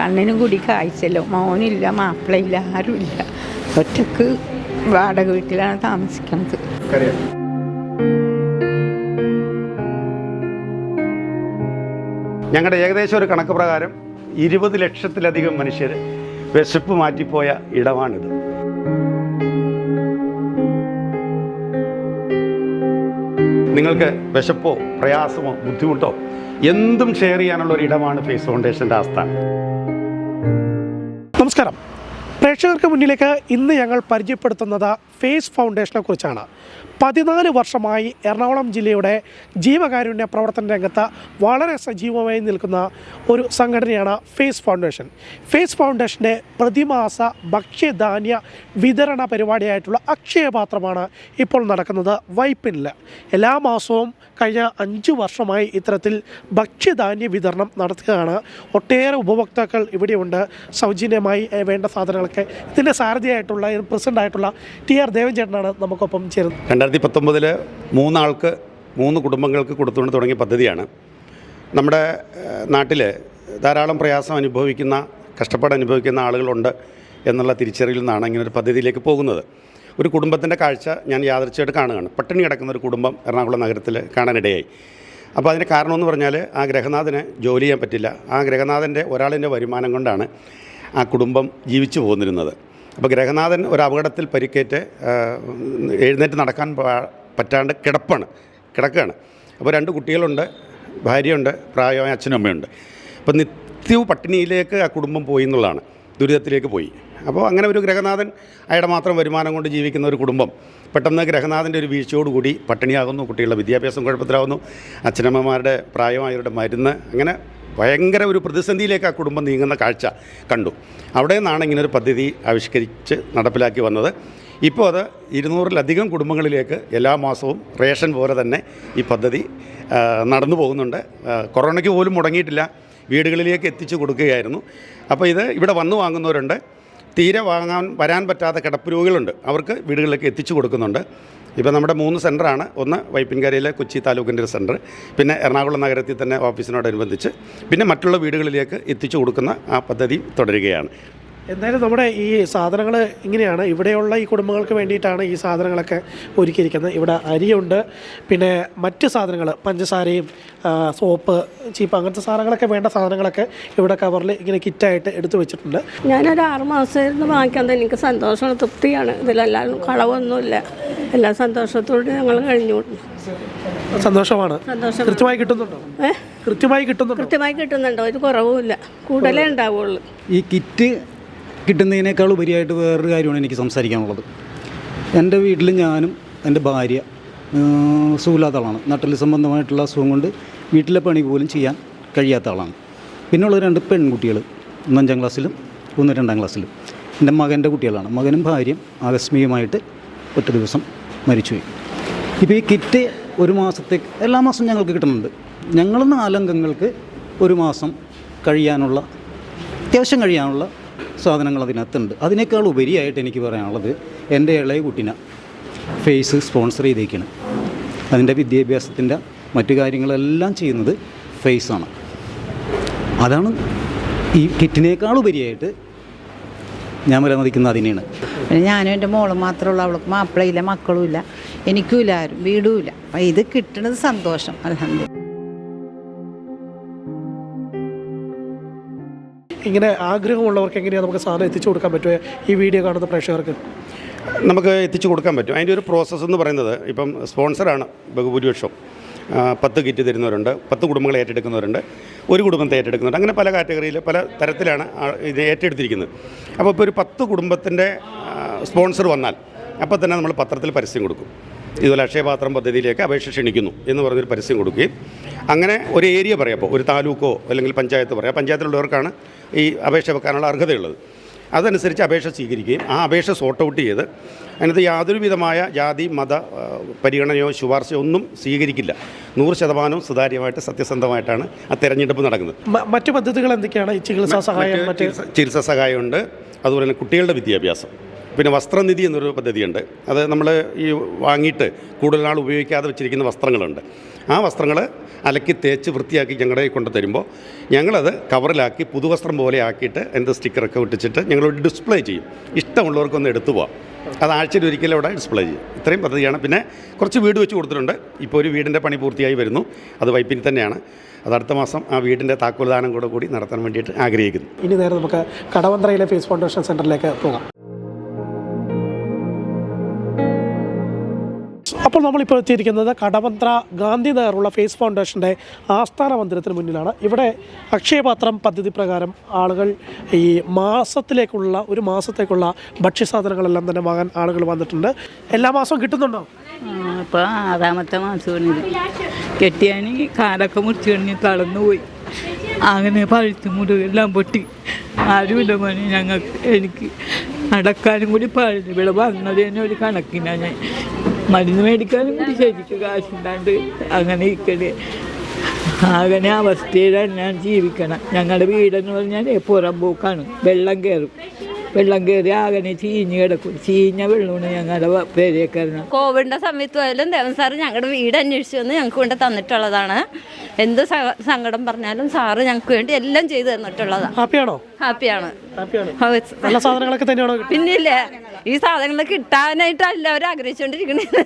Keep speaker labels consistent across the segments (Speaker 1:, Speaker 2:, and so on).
Speaker 1: കണ്ണിനും കൂടി കാഴ്ചല്ലോ മോനില്ല മാപ്പിളയില്ല ആരുമില്ല. ഒറ്റയ്ക്ക് വാടക വീട്ടിലാണ് താമസിക്കുന്നത്.
Speaker 2: ഞങ്ങളുടെ ഏകദേശം ഒരു കണക്ക് പ്രകാരം ഇരുപത് ലക്ഷത്തിലധികം മനുഷ്യർ വിശപ്പ് മാറ്റിപ്പോയ ഇടമാണിത്. നിങ്ങൾക്ക് വിശപ്പോ പ്രയാസമോ ബുദ്ധിമുട്ടോ എന്തും ഷെയർ ചെയ്യാനുള്ള ഒരു ഇടമാണ് ഫേസ് ഫൗണ്ടേഷന്റെ ആസ്ഥാനം.
Speaker 3: നമസ്കാരം. പ്രേക്ഷകർക്ക് മുന്നിലേക്ക് ഇന്ന് ഞങ്ങൾ പരിചയപ്പെടുത്തുന്നത് ഫേസ് ഫൗണ്ടേഷനെ കുറിച്ചാണ്. പതിനാല് വർഷമായി എറണാകുളം ജില്ലയുടെ ജീവകാരുണ്യ പ്രവർത്തന രംഗത്ത് വളരെ സജീവമായി നിൽക്കുന്ന ഒരു സംഘടനയാണ് ഫേസ് ഫൗണ്ടേഷൻ. ഫേസ് ഫൗണ്ടേഷന്റെ പ്രതിമാസ ഭക്ഷ്യധാന്യ വിതരണ പരിപാടിയായിട്ടുള്ള അക്ഷയപാത്രമാണ് ഇപ്പോൾ നടക്കുന്നത് വൈപ്പിനിൽ. എല്ലാ മാസവും കഴിഞ്ഞ അഞ്ച് വർഷമായി ഇത്തരത്തിൽ ഭക്ഷ്യധാന്യ വിതരണം നടത്തുകയാണ്. ഒട്ടേറെ ഉപഭോക്താക്കൾ ഇവിടെയുണ്ട്. സൗജന്യമായി വേണ്ട സാധനങ്ങളൊക്കെ ഇതിന്റെ സാരഥിയായിട്ടുള്ള പ്രസിഡന്റ് ആയിട്ടുള്ള ടി ആർ ദേവൻ ചേട്ടനാണ് നമുക്കൊപ്പം ചേരുന്നത്.
Speaker 2: രണ്ടായിരത്തി പത്തൊമ്പതിൽ മൂന്നാൾക്ക് മൂന്ന് കുടുംബങ്ങൾക്ക് കൊടുത്തുകൊണ്ട് തുടങ്ങിയ പദ്ധതിയാണ്. നമ്മുടെ നാട്ടിൽ ധാരാളം പ്രയാസം അനുഭവിക്കുന്ന കഷ്ടപ്പാട് അനുഭവിക്കുന്ന ആളുകളുണ്ട് എന്നുള്ള തിരിച്ചറിവിൽ നിന്നാണ് ഇങ്ങനെ ഒരു പദ്ധതിയിലേക്ക് പോകുന്നത്. ഒരു കുടുംബത്തിന്റെ കാഴ്ച ഞാൻ യാദർച്ചയായിട്ട് കാണുകയാണ്. പട്ടിണി കിടക്കുന്ന ഒരു കുടുംബം എറണാകുളം നഗരത്തിൽ കാണാനിടയായി. അപ്പോൾ അതിന്റെ കാരണമെന്ന് പറഞ്ഞാൽ ആ ഗ്രഹനാഥന് ജോലി ചെയ്യാൻ പറ്റില്ല. ആ ഗ്രഹനാഥന്റെ ഒരാളിന്റെ വരുമാനം കൊണ്ടാണ് ആ കുടുംബം ജീവിച്ചു പോന്നിരുന്നത്. അപ്പോൾ ഗ്രഹനാഥൻ ഒരു അപകടത്തിൽ പരിക്കേറ്റ് എഴുന്നേറ്റ് നടക്കാൻ പറ്റാണ്ട് കിടപ്പാണ് കിടക്കുകയാണ്. അപ്പോൾ രണ്ട് കുട്ടികളുണ്ട് ഭാര്യയുണ്ട് പ്രായമായ അച്ഛനും അമ്മയുണ്ട്. അപ്പോൾ നിത്യവും പട്ടിണിയിലേക്ക് ആ കുടുംബം പോയി എന്നുള്ളതാണ് ദുരിതത്തിലേക്ക് പോയി. അപ്പോൾ അങ്ങനെ ഒരു ഗ്രഹനാഥൻ അയാളുടെ മാത്രം വരുമാനം കൊണ്ട് ജീവിക്കുന്ന ഒരു കുടുംബം. പെട്ടെന്ന് ഗ്രഹനാഥന്റെ ഒരു വീഴ്ചയോടുകൂടി പട്ടിണിയാകുന്നു കുട്ടികളുടെ വിദ്യാഭ്യാസം കുഴപ്പത്തിലാകുന്നു അച്ഛനമ്മമാരുടെ പ്രായമായവരുടെ മരുന്ന് അങ്ങനെ ഭയങ്കര ഒരു പ്രതിസന്ധിയിലേക്ക് ആ കുടുംബം നീങ്ങുന്ന കാഴ്ച കണ്ടു. അവിടെ നിന്നാണ് ഇങ്ങനെ ഒരു പദ്ധതി ആവിഷ്കരിച്ച് നടപ്പിലാക്കി വന്നത്. ഇപ്പോൾ അത് ഇരുന്നൂറിലധികം കുടുംബങ്ങളിലേക്ക് എല്ലാ മാസവും റേഷൻ പോലെ തന്നെ ഈ പദ്ധതി നടന്നു പോകുന്നുണ്ട്. കൊറോണയ്ക്ക് പോലും മുടങ്ങിയിട്ടില്ല. വീടുകളിലേക്ക് എത്തിച്ചു കൊടുക്കുകയായിരുന്നു. അപ്പോൾ ഇത് ഇവിടെ വന്നു വാങ്ങുന്നവരുണ്ട്. തീരെ വാങ്ങാൻ വരാൻ പറ്റാത്ത കിടപ്പ് രോഗികളുണ്ട്. അവർക്ക് വീടുകളിലേക്ക് എത്തിച്ചു കൊടുക്കുന്നുണ്ട്. ഇപ്പോൾ നമ്മുടെ മൂന്ന് സെന്ററാണ് ഒന്ന് വൈപ്പിൻകരയിലെ കൊച്ചി താലൂക്കിന്റെ ഒരു സെന്റർ പിന്നെ എറണാകുളം നഗരത്തിൽ തന്നെ ഓഫീസിനോടനുബന്ധിച്ച് പിന്നെ മറ്റുള്ള വീടുകളിലേക്ക് എത്തിച്ചു കൊടുക്കുന്ന ആ പദ്ധതി തുടരുകയാണ്.
Speaker 3: എന്തായാലും നമ്മുടെ ഈ സാധനങ്ങൾ ഇങ്ങനെയാണ്. ഇവിടെയുള്ള ഈ കുടുംബങ്ങൾക്ക് വേണ്ടിയിട്ടാണ് ഈ സാധനങ്ങളൊക്കെ ഒരുക്കിയിരിക്കുന്നത്. ഇവിടെ അരിയുണ്ട്. പിന്നെ മറ്റ് സാധനങ്ങൾ പഞ്ചസാരയും സോപ്പ് ചീപ്പ് അങ്ങനത്തെ സാധനങ്ങളൊക്കെ വേണ്ട സാധനങ്ങളൊക്കെ ഇവിടെ കവറിൽ ഇങ്ങനെ കിറ്റായിട്ട് എടുത്തു വെച്ചിട്ടുണ്ട്.
Speaker 4: ഞാനൊരു ആറ് മാസമായിരുന്നു വാങ്ങിക്കാൻ തന്നെ. എനിക്ക് സന്തോഷമാണ് തൃപ്തിയാണ്. ഇതിലെല്ലാം കളവൊന്നുമില്ല. എല്ലാ സന്തോഷത്തോടെ ഞങ്ങൾ കഴിഞ്ഞു.
Speaker 3: സന്തോഷമാണ്.
Speaker 4: സന്തോഷം
Speaker 3: കൃത്യമായി കിട്ടുന്നുണ്ടോ? കൃത്യമായി കിട്ടുന്നുണ്ടോ?
Speaker 4: കൃത്യമായി കിട്ടുന്നുണ്ടോ. ഒരു കുറവുമില്ല. കൂടുതലേ ഉണ്ടാവുള്ളൂ.
Speaker 5: ഈ കിറ്റ് കിട്ടുന്നതിനേക്കാൾ ഉപരിയായിട്ട് വേറൊരു കാര്യമാണ് എനിക്ക് സംസാരിക്കാനുള്ളത്. എന്റെ വീട്ടിൽ ഞാനും എന്റെ ഭാര്യ സുഖമില്ലാത്ത ആളാണ്. നട്ടൽ സംബന്ധമായിട്ടുള്ള അസുഖം കൊണ്ട് വീട്ടിലെ പണി പോലും ചെയ്യാൻ കഴിയാത്ത ആളാണ്. പിന്നെയുള്ള രണ്ട് പെൺകുട്ടികൾ ഒന്ന് അഞ്ചാം ക്ലാസ്സിലും ഒന്ന് രണ്ടാം ക്ലാസ്സിലും. എന്റെ മകന്റെ കുട്ടികളാണ്. മകനും ഭാര്യയും ആകസ്മികമായിട്ട് ഒറ്റ ദിവസം മരിച്ചുപോയി. ഇപ്പോൾ ഈ കിറ്റ് ഒരു മാസത്തേക്ക് എല്ലാ മാസവും ഞങ്ങൾക്ക് കിട്ടുന്നുണ്ട്. ഞങ്ങൾ നാലംഗങ്ങൾക്ക് ഒരു മാസം കഴിയാനുള്ള അത്യാവശ്യം കഴിയാനുള്ള സാധനങ്ങൾ അതിനകത്തുണ്ട്. അതിനേക്കാൾ ഉപരിയായിട്ട് എനിക്ക് പറയാനുള്ളത് എന്റെ ഇളയ കുട്ടിനെ ഫേസ് സ്പോൺസർ ചെയ്തേക്കാണ്. അതിന്റെ വിദ്യാഭ്യാസത്തിന്റെ മറ്റു കാര്യങ്ങളെല്ലാം ചെയ്യുന്നത് ഫേസാണ്. അതാണ് ഈ കിറ്റിനേക്കാൾ ഉപരിയായിട്ട് ഞാൻ വിലമതിക്കുന്ന അതിനെയാണ്.
Speaker 6: ഞാനും എന്റെ മോളും മാത്രമേ ഉള്ളൂ അവൾക്ക് മാപ്പിളയില്ല മക്കളും ഇല്ല എനിക്കും ഇല്ല ആരും വീടുമില്ല. ഇത് കിട്ടുന്നത് സന്തോഷം. അലഹമ്മ
Speaker 3: ഇങ്ങനെ ആഗ്രഹമുള്ളവർക്ക് എങ്ങനെയാണ് നമുക്ക് സാധനം എത്തിച്ചു കൊടുക്കാൻ പറ്റുക ഈ വീഡിയോ കാണുന്ന പ്രേക്ഷകർക്ക്?
Speaker 2: നമുക്ക് എത്തിച്ചു കൊടുക്കാൻ പറ്റും. അതിന്റെ ഒരു പ്രോസസ്സ് എന്ന് പറയുന്നത് ഇപ്പം സ്പോൺസറാണ് ബഹുഭൂരിപക്ഷം. പത്ത് കിറ്റ് തരുന്നവരുണ്ട് പത്ത് കുടുംബങ്ങളെ ഏറ്റെടുക്കുന്നവരുണ്ട് ഒരു കുടുംബത്തെ ഏറ്റെടുക്കുന്നുണ്ട് അങ്ങനെ പല കാറ്റഗറിയിൽ പല തരത്തിലാണ് ഇത് ഏറ്റെടുത്തിരിക്കുന്നത്. അപ്പോൾ ഇപ്പോൾ ഒരു പത്ത് കുടുംബത്തിന്റെ സ്പോൺസർ വന്നാൽ അപ്പോൾ തന്നെ നമ്മൾ പത്രത്തിൽ പരസ്യം കൊടുക്കും. ഇതുപോലെ അക്ഷയപാത്രം പദ്ധതിയിലേക്ക് അപേക്ഷ ക്ഷണിക്കുന്നു എന്ന് പറഞ്ഞൊരു പരസ്യം കൊടുക്കുകയും അങ്ങനെ ഒരു ഏരിയ പറയാം അപ്പോൾ ഒരു താലൂക്കോ അല്ലെങ്കിൽ പഞ്ചായത്ത് പറയാം. പഞ്ചായത്തിലുള്ളവർക്കാണ് ഈ അപേക്ഷ വെക്കാനുള്ള അർഹതയുള്ളത്. അതനുസരിച്ച് അപേക്ഷ സ്വീകരിക്കുകയും ആ അപേക്ഷ സോർട്ട് ഔട്ട് ചെയ്ത് അതിനകത്ത് യാതൊരു വിധമായ ജാതി മത പരിഗണനയോ ശുപാർശയോ ഒന്നും സ്വീകരിക്കില്ല. നൂറ് ശതമാനവും സുതാര്യമായിട്ട് സത്യസന്ധമായിട്ടാണ് ആ തെരഞ്ഞെടുപ്പ് നടക്കുന്നത്.
Speaker 3: മറ്റു പദ്ധതികൾ എന്തൊക്കെയാണ്? ഈ ചികിത്സാ സഹായം
Speaker 2: ചികിത്സാ സഹായമുണ്ട്. അതുപോലെ തന്നെ കുട്ടികളുടെ വിദ്യാഭ്യാസം. പിന്നെ വസ്ത്രനിധി എന്നൊരു പദ്ധതിയുണ്ട്. അത് നമ്മൾ ഈ വാങ്ങിയിട്ട് കൂടുതൽ നാൾ ഉപയോഗിക്കാതെ വെച്ചിരിക്കുന്ന വസ്ത്രങ്ങളുണ്ട്. ആ വസ്ത്രങ്ങൾ അലക്കി തേച്ച് വൃത്തിയാക്കി ഞങ്ങളുടെ കൊണ്ട് തരുമ്പോൾ ഞങ്ങളത് കവറിലാക്കി പുതുവസ്ത്രം പോലെ ആക്കിയിട്ട് എന്ത് സ്റ്റിക്കറൊക്കെ ഒട്ടിച്ചിട്ട് ഞങ്ങളോട് ഡിസ്പ്ലേ ചെയ്യും. ഇഷ്ടമുള്ളവർക്കൊന്ന് എടുത്തു പോവാം. അത് ആഴ്ചയിൽ ഒരിക്കലും അവിടെ ഡിസ്പ്ലേ ചെയ്യും. ഇത്രയും പദ്ധതിയാണ്. പിന്നെ കുറച്ച് വീട് വെച്ച് കൊടുത്തിട്ടുണ്ട്. ഇപ്പോൾ ഒരു വീടിന്റെ പണി പൂർത്തിയായി വരുന്നു. അത് വൈപ്പിനി തന്നെയാണ്. അത് അടുത്ത മാസം ആ വീടിന്റെ താക്കോൽദാനം കൂടെ കൂടി നടത്താൻ വേണ്ടിയിട്ട് ആഗ്രഹിക്കുന്നു.
Speaker 3: ഇനി നേരെ നമുക്ക് കടവന്ത്രയിലെ ഫേസ് ഫൗണ്ടേഷൻ സെന്ററിലേക്ക് പോകാം. അപ്പോൾ നമ്മളിപ്പോൾ എത്തിയിരിക്കുന്നത് കടവന്ത്ര ഗാന്ധി നഗറുള്ള ഫേസ് ഫൗണ്ടേഷന്റെ ആസ്ഥാന മന്ദിരത്തിന് മുന്നിലാണ്. ഇവിടെ അക്ഷയപാത്രം പദ്ധതി പ്രകാരം ആളുകൾ ഈ മാസത്തിലേക്കുള്ള ഒരു മാസത്തേക്കുള്ള ഭക്ഷ്യസാധനങ്ങളെല്ലാം തന്നെ വാങ്ങാൻ ആളുകൾ വന്നിട്ടുണ്ട്. എല്ലാ മാസവും കിട്ടുന്നുണ്ടോ?
Speaker 7: ഇപ്പോൾ ആറാമത്തെ മാസം കെട്ടിയാണി കാലൊക്കെ മുറിച്ച് തളർന്നു പോയി അങ്ങനെ പഴുത്ത് മുറിവെല്ലാം പൊട്ടി. ആരുമില്ല മണി ഞങ്ങൾക്ക് എനിക്ക് നടക്കാനും കൂടി പാടില്ല. ഇവിടെ വന്നത് തന്നെ ഒരു കണക്കിനാണ് ഞാൻ. മരുന്ന് മേടിക്കാനും കൂടി ശരിക്ക് കാശുണ്ടാണ്ട് അങ്ങനെ ഇരിക്കണേ. അങ്ങനെ അവസ്ഥയിലാണ് ഞാൻ ജീവിക്കണം. ഞങ്ങളുടെ വീടെന്ന് പറഞ്ഞാൽ പുറം പോക്കാണ്. വെള്ളം കയറും വെള്ളം കയറി ആകനെ ചീഞ്ഞ് കിടക്കും. ചീഞ്ഞ വെള്ളമാണ് ഞങ്ങളുടെ പേരേക്കറിന്
Speaker 8: കോവിഡിന്റെ സമയത്ത് പോയാലും ദേവൻ സാറ് ഞങ്ങളുടെ വീട് അന്വേഷിച്ചു വന്ന് ഞങ്ങൾക്ക് കൊണ്ട് തന്നിട്ടുള്ളതാണ്. എന്ത് സങ്കടം പറഞ്ഞാലും സാറ് ഞങ്ങൾക്ക് വേണ്ടി എല്ലാം ചെയ്തു തന്നിട്ടുള്ളതാണ്
Speaker 3: ഹാപ്പിയാണോ?
Speaker 8: ഹാപ്പിയാണ്.
Speaker 3: ഹാപ്പിയാണ്. നല്ല സാധനങ്ങളൊക്കെ തന്നെയാണോ?
Speaker 8: പിന്നില്ലേ? ഈ സാധനങ്ങൾ കിട്ടാനായിട്ട് എല്ലാവരും ആഗ്രഹിച്ചുകൊണ്ടിരിക്കണുണ്ട്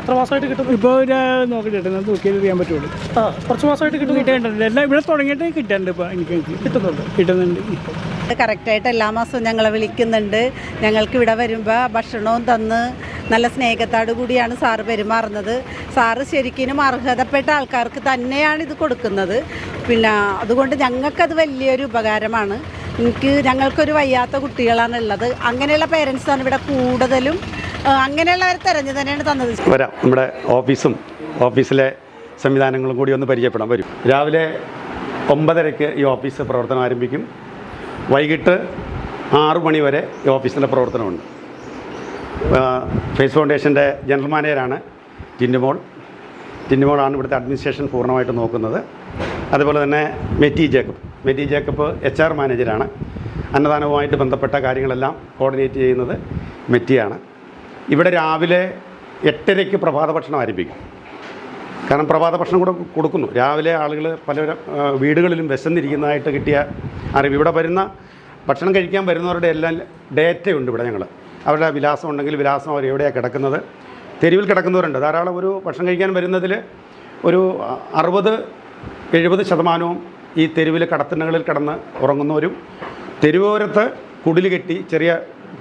Speaker 3: എത്ര മാസമായിട്ട് കിട്ടുന്നു
Speaker 9: ഇപ്പോൾ ഒരു നോക്കിയിട്ട് നോക്കിയാൽ അറിയാൻ പറ്റുള്ളൂ.
Speaker 3: ആ കുറച്ച് മാസമായിട്ട്
Speaker 9: കിട്ടേണ്ടത് എല്ലാം ഇവിടെ തുടങ്ങിയിട്ട് കിട്ടാണ്ട് ഇപ്പോൾ എനിക്ക് കിട്ടുന്നുണ്ട്. കിട്ടുന്നുണ്ട്.
Speaker 6: കറക്റ്റായിട്ട് എല്ലാ മാസവും ഞങ്ങളെ വിളിക്കുന്നുണ്ട്. ഞങ്ങൾക്ക് ഇവിടെ വരുമ്പോൾ ഭക്ഷണവും തന്ന് നല്ല സ്നേഹത്തോടു കൂടിയാണ് സാറ് പെരുമാറുന്നത്. സാറ് ശരിക്കും അർഹതപ്പെട്ട ആൾക്കാർക്ക് തന്നെയാണ് ഇത് കൊടുക്കുന്നത്. പിന്നെ അതുകൊണ്ട് ഞങ്ങൾക്കത് വലിയൊരു ഉപകാരമാണ്. എനിക്ക് ഞങ്ങൾക്കൊരു വയ്യാത്ത കുട്ടികളാണ് ഉള്ളത് അങ്ങനെയുള്ള പേരൻസാണ് ഇവിടെ കൂടുതലും അങ്ങനെയുള്ളവർ തിരഞ്ഞു തന്നെയാണ് തന്നത്.
Speaker 2: വരാം. നമ്മുടെ ഓഫീസും ഓഫീസിലെ സംവിധാനങ്ങളും കൂടി ഒന്ന് പരിചയപ്പെടാം വരും. രാവിലെ ഒമ്പതരയ്ക്ക് ഈ ഓഫീസ് പ്രവർത്തനം ആരംഭിക്കും. വൈകിട്ട് ആറു മണി വരെ ഈ ഓഫീസിന്റെ പ്രവർത്തനമുണ്ട്. ഫേസ് ഫൗണ്ടേഷന്റെ ജനറൽ മാനേജറാണ് ജിന്നുമോൾ. ജിന്നുമോളാണ് ഇവിടുത്തെ അഡ്മിനിസ്ട്രേഷൻ പൂർണമായിട്ട് നോക്കുന്നത്. അതുപോലെ തന്നെ Metty Jacob. Metty Jacob H R മാനേജരാണ്. അന്നദാനവുമായിട്ട് ബന്ധപ്പെട്ട കാര്യങ്ങളെല്ലാം കോർഡിനേറ്റ് ചെയ്യുന്നത് മെറ്റിയാണ്. ഇവിടെ രാവിലെ എട്ടരയ്ക്ക് പ്രഭാത ഭക്ഷണം ആരംഭിക്കും. കാരണം പ്രഭാത ഭക്ഷണം കൂടെ കൊടുക്കുന്നു. രാവിലെ ആളുകൾ പല വീടുകളിലും വിശന്നിരിക്കുന്നതായിട്ട് കിട്ടിയ അറിവ്. ഇവിടെ വരുന്ന ഭക്ഷണം കഴിക്കാൻ വരുന്നവരുടെ എല്ലാം ഡേറ്റയുണ്ട് ഇവിടെ ഞങ്ങൾ അവരുടെ വിലാസം ഉണ്ടെങ്കിൽ വിലാസം അവർ എവിടെയാണ് കിടക്കുന്നത്? തെരുവിൽ കിടക്കുന്നവരുണ്ട്. ധാരാളം ഒരു ഭക്ഷണം കഴിക്കാൻ വരുന്നതിൽ ഒരു അറുപത് എഴുപത് ശതമാനവും ഈ തെരുവിൽ കടത്തിണ്ണകളിൽ കിടന്ന് ഉറങ്ങുന്നവരും തെരുവോരത്ത് കുടിൽ കെട്ടി ചെറിയ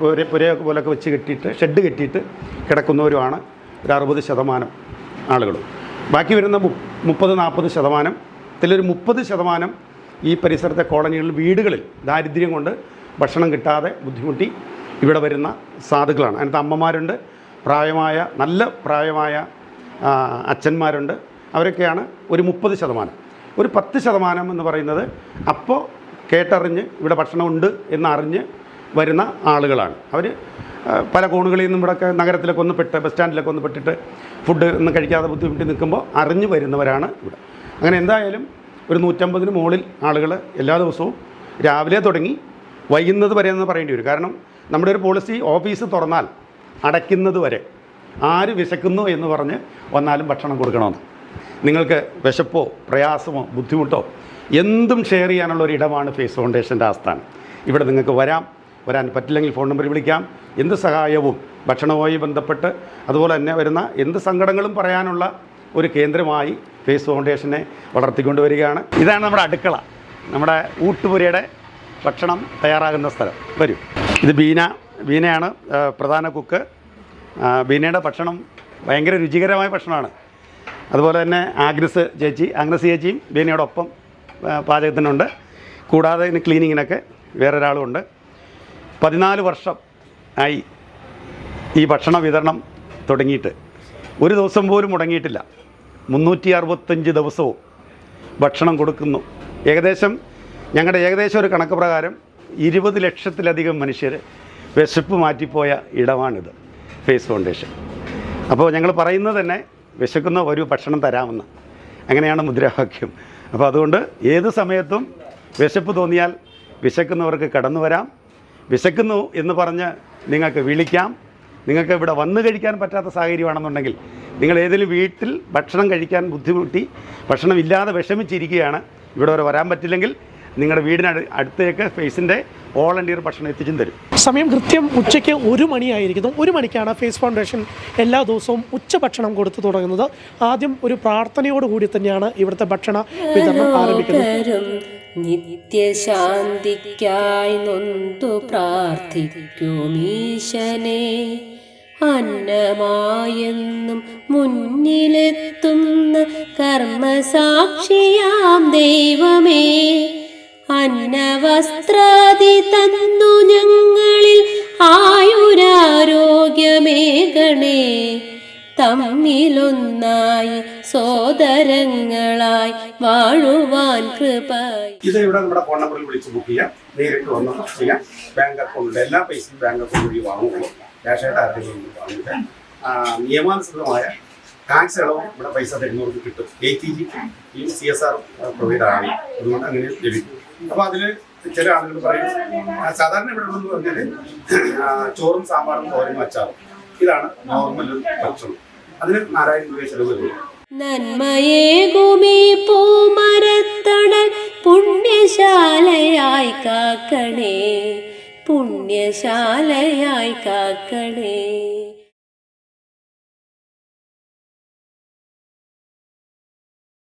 Speaker 2: പുര പുരയൊക്കെ പോലൊക്കെ വെച്ച് കെട്ടിയിട്ട് ഷെഡ് കെട്ടിയിട്ട് കിടക്കുന്നവരുമാണ് ഒരു അറുപത് ശതമാനം ആളുകളും ബാക്കി വരുന്ന മുപ്പത് നാൽപ്പത് ശതമാനം ഇതിലൊരു മുപ്പത് ശതമാനം ഈ പരിസരത്തെ കോളനികളിൽ വീടുകളിൽ ദാരിദ്ര്യം കൊണ്ട് ഭക്ഷണം കിട്ടാതെ ബുദ്ധിമുട്ടി ഇവിടെ വരുന്ന സാധുക്കളാണ്. അതിനകത്ത് അമ്മമാരുണ്ട് പ്രായമായ നല്ല പ്രായമായ അച്ഛന്മാരുണ്ട്. അവരൊക്കെയാണ് ഒരു മുപ്പത് ശതമാനം. ഒരു പത്ത് ശതമാനം എന്ന് പറയുന്നത് അപ്പോൾ കേട്ടറിഞ്ഞ് ഇവിടെ ഭക്ഷണമുണ്ട് എന്നറിഞ്ഞ് വരുന്ന ആളുകളാണ്. അവർ പല കോണുകളിൽ നിന്നും ഇവിടെയൊക്കെ നഗരത്തിലൊക്കെ ഒന്ന് പെട്ട് ബസ് സ്റ്റാൻഡിലൊക്കെ ഒന്ന് പെട്ടിട്ട് ഫുഡ് ഒന്നും കഴിക്കാതെ ബുദ്ധിമുട്ടി നിൽക്കുമ്പോൾ അറിഞ്ഞു വരുന്നവരാണ് ഇവിടെ. അങ്ങനെ എന്തായാലും ഒരു നൂറ്റമ്പതിന് മുകളിൽ ആളുകൾ എല്ലാ ദിവസവും രാവിലെ തുടങ്ങി വൈകുന്നത് വരെ എന്ന് പറയേണ്ടി വരും. കാരണം നമ്മുടെ ഒരു പോളിസി ഓഫീസ് തുറന്നാൽ അടയ്ക്കുന്നത് വരെ ആര് വിശക്കുന്നു എന്ന് പറഞ്ഞ് വന്നാലും ഭക്ഷണം കൊടുക്കണമെന്ന്. നിങ്ങൾക്ക് വിശപ്പോ പ്രയാസമോ ബുദ്ധിമുട്ടോ എന്തും ഷെയർ ചെയ്യാനുള്ള ഒരു ഇടമാണ് ഫേസ് ഫൗണ്ടേഷന്റെ ആസ്ഥാനം. ഇവിടെ നിങ്ങൾക്ക് വരാം വരാൻ പറ്റില്ലെങ്കിൽ ഫോൺ നമ്പർ വിളിക്കാം. എന്ത് സഹായവും ഭക്ഷണവുമായി ബന്ധപ്പെട്ട് അതുപോലെ തന്നെ വരുന്ന എന്ത് സങ്കടങ്ങളും പറയാനുള്ള ഒരു കേന്ദ്രമായി ഫേസ് ഫൗണ്ടേഷനെ വളർത്തിക്കൊണ്ട് വരികയാണ്. ഇതാണ് നമ്മുടെ അടുക്കള. നമ്മുടെ ഊട്ടുപുരയുടെ ഭക്ഷണം തയ്യാറാകുന്ന സ്ഥലം. വരൂ. ഇത് ബീന ബീനയാണ് പ്രധാന കുക്ക് ബീനയുടെ ഭക്ഷണം ഭയങ്കര രുചികരമായ ഭക്ഷണമാണ്. അതുപോലെ തന്നെ ആഗ്രസ് ചേച്ചി ആഗ്രസ് ചേച്ചിയും ബീനയോടൊപ്പം പാചകത്തിനുണ്ട്. കൂടാതെ ഇതിന് ക്ലീനിങ്ങിനൊക്കെ വേറൊരാളും ഉണ്ട് പതിനാല് വർഷം ആയി ഈ ഭക്ഷണ വിതരണം തുടങ്ങിയിട്ട്. ഒരു ദിവസം പോലും മുടങ്ങിയിട്ടില്ല. മുന്നൂറ്റി അറുപത്തഞ്ച് ദിവസവും ഭക്ഷണം കൊടുക്കുന്നു. ഏകദേശം ഞങ്ങളുടെ ഏകദേശം ഒരു കണക്ക് പ്രകാരം ഇരുപത് ലക്ഷത്തിലധികം മനുഷ്യർ വിശപ്പ് മാറ്റിപ്പോയ ഇടമാണിത് ഫേസ് ഫൗണ്ടേഷൻ. അപ്പോൾ ഞങ്ങൾ പറയുന്നത് തന്നെ വിശക്കുന്ന ഒരു ഭക്ഷണം തരാമെന്ന്. അങ്ങനെയാണ് മുദ്രാവാക്യം. അപ്പോൾ അതുകൊണ്ട് ഏത് സമയത്തും വിശപ്പ് തോന്നിയാൽ വിശക്കുന്നവർക്ക് കടന്നു വരാം. വിശക്കുന്നു എന്ന് പറഞ്ഞ് നിങ്ങൾക്ക് വിളിക്കാം. നിങ്ങൾക്ക് ഇവിടെ വന്ന് കഴിക്കാൻ പറ്റാത്ത സാഹചര്യമാണെന്നുണ്ടെങ്കിൽ നിങ്ങൾ ഏതെങ്കിലും വീട്ടിൽ ഭക്ഷണം കഴിക്കാൻ ബുദ്ധിമുട്ടി ഭക്ഷണം ഇല്ലാതെ വിഷമിച്ചിരിക്കുകയാണ് ഇവിടെ വരെ വരാൻ പറ്റില്ലെങ്കിൽ നിങ്ങളുടെ വീടിനടു അടുത്തേക്ക് ഫേസിന്റെ ഓൾ ഭക്ഷണം എത്തിച്ചും തരും.
Speaker 3: സമയം കൃത്യം ഉച്ചയ്ക്ക് ഒരു മണിയായിരിക്കുന്നു. ഒരു മണിക്കാണ് ഫേസ് ഫൗണ്ടേഷൻ എല്ലാ ദിവസവും ഉച്ച ഭക്ഷണം കൊടുത്തു തുടങ്ങുന്നത്. ആദ്യം ഒരു പ്രാർത്ഥനയോടുകൂടി തന്നെയാണ് ഇവിടുത്തെ ഭക്ഷണ വിതരണം ആരംഭിക്കുന്നത്.
Speaker 10: നിത്യശാന്തിക്കായി നൊന്തു പ്രാർത്ഥിക്കുമീശനെ അന്നമായെന്നും മുന്നിലെത്തുന്ന കർമ്മസാക്ഷിയാം ദൈവമേ. അന്നവസ്ത്രാദി തന്നു ഞങ്ങളിൽ ആയുരാരോഗ്യമേകണേ. തമ്മിലൊന്നായി സോദരങ്ങളായി വാഴുവാൻ കൃപായി
Speaker 2: ഇത് ഇവിടെ നമ്മുടെ ഫോൺ നമ്പറിൽ വിളിച്ച് ബുക്ക് ചെയ്യാം. നേരിട്ട് വന്ന് ചെയ്യാം. ബാങ്ക് അക്കൗണ്ട് എല്ലാ പൈസയും ബാങ്ക് അക്കൗണ്ട് വഴി വാങ്ങുള്ളൂ ക്യാഷായിട്ട് ആർക്കെങ്കിലും വാങ്ങിയിട്ട് നിയമാനുസൃതമായ ടാക്സ് ഇളവും ഇവിടെ പൈസ തരുന്നവർക്ക് കിട്ടും. A T G C S R provide ആണ്. അതുകൊണ്ട് അങ്ങനെ ലഭിക്കും. അപ്പോൾ അതിൽ ചില ആളുകൾ പറയും സാധാരണ ഇവിടെ ഉള്ളത് പറഞ്ഞാൽ ചോറും സാമ്പാറും തോരനും അച്ചാറും. ഇതാണ് നോർമൽ ഭക്ഷണം. അതിന് നാലായിരം രൂപ ചെലവ് വരും.
Speaker 10: നന്മയേകുമീ പൂമരത്തണൽ പുണ്യശാലയായി കാക്കണേ പുണ്യശാലയായി കാക്കണേ.